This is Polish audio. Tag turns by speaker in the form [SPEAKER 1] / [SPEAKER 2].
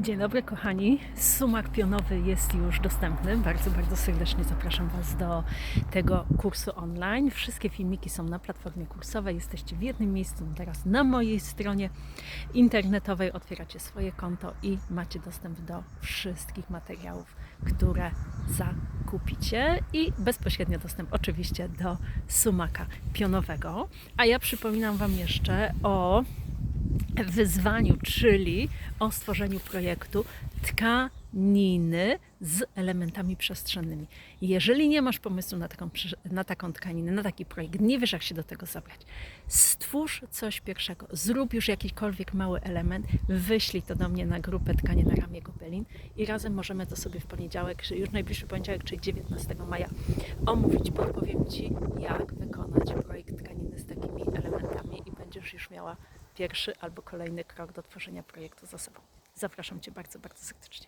[SPEAKER 1] Dzień dobry kochani. Sumak pionowy jest już dostępny. Bardzo, bardzo serdecznie zapraszam Was do tego kursu online. Wszystkie filmiki są na platformie kursowej. Jesteście w jednym miejscu teraz na mojej stronie internetowej. Otwieracie swoje konto i macie dostęp do wszystkich materiałów, które zakupicie i bezpośrednio dostęp oczywiście do sumaka pionowego. A ja przypominam Wam jeszcze o wyzwaniu, czyli o stworzeniu projektu tkaniny z elementami przestrzennymi. Jeżeli nie masz pomysłu na taką, na taką tkaninę, na taki projekt, nie wiesz jak się do tego zabrać, stwórz coś pierwszego, zrób już jakikolwiek mały element, wyślij to do mnie na grupę Tkanie na ramię Gobelin i razem możemy to sobie w poniedziałek, już najbliższy poniedziałek, czyli 19 maja omówić, podpowiem Ci jak wykonać projekt tkaniny z takimi elementami i będziesz już miała pierwszy albo kolejny krok do tworzenia projektu za sobą. Zapraszam Cię bardzo, bardzo serdecznie.